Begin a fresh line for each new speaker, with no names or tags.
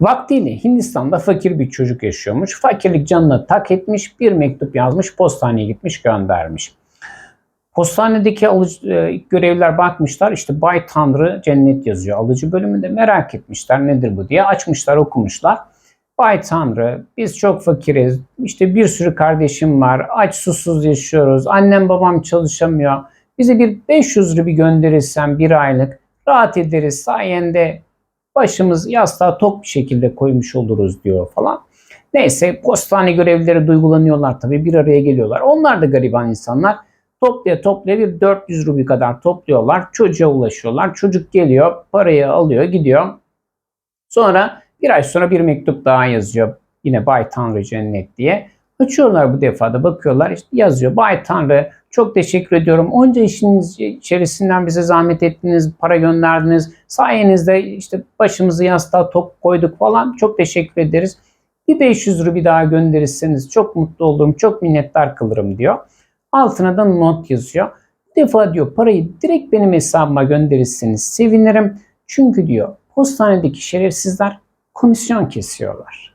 Vaktiyle Hindistan'da fakir bir çocuk yaşıyormuş. Fakirlik canına tak etmiş, bir mektup yazmış, postaneye gitmiş, göndermiş. Postanedeki alıcı, e, görevliler bakmışlar işte Bay Tanrı cennet yazıyor. Alıcı bölümünde merak etmişler nedir bu diye açmışlar okumuşlar. Bay Tanrı biz çok fakiriz işte bir sürü kardeşim var aç susuz yaşıyoruz annem babam çalışamıyor. Bize bir 500 lira bir gönderirsen bir aylık rahat ederiz sayende başımız yastığa tok bir şekilde koymuş oluruz diyor falan. Neyse postane görevlileri duygulanıyorlar tabii bir araya geliyorlar. Onlar da gariban insanlar. Toplaya toplaya bir 400 rubi kadar topluyorlar. Çocuğa ulaşıyorlar. Çocuk geliyor, parayı alıyor, gidiyor. Sonra bir ay sonra bir mektup daha yazıyor. Yine Bay Tanrı Cennet diye. Açıyorlar bu defa da bakıyorlar işte yazıyor. Bay Tanrı çok teşekkür ediyorum. Onca işiniz içerisinden bize zahmet ettiniz, para gönderdiniz. Sayenizde işte başımızı yastığa top koyduk falan. Çok teşekkür ederiz. Bir 500 rubi daha gönderirseniz çok mutlu olurum, çok minnettar kalırım diyor. Altına da not yazıyor. Bu defa diyor parayı direkt benim hesabıma gönderirseniz sevinirim. Çünkü diyor postanedeki şerefsizler komisyon kesiyorlar.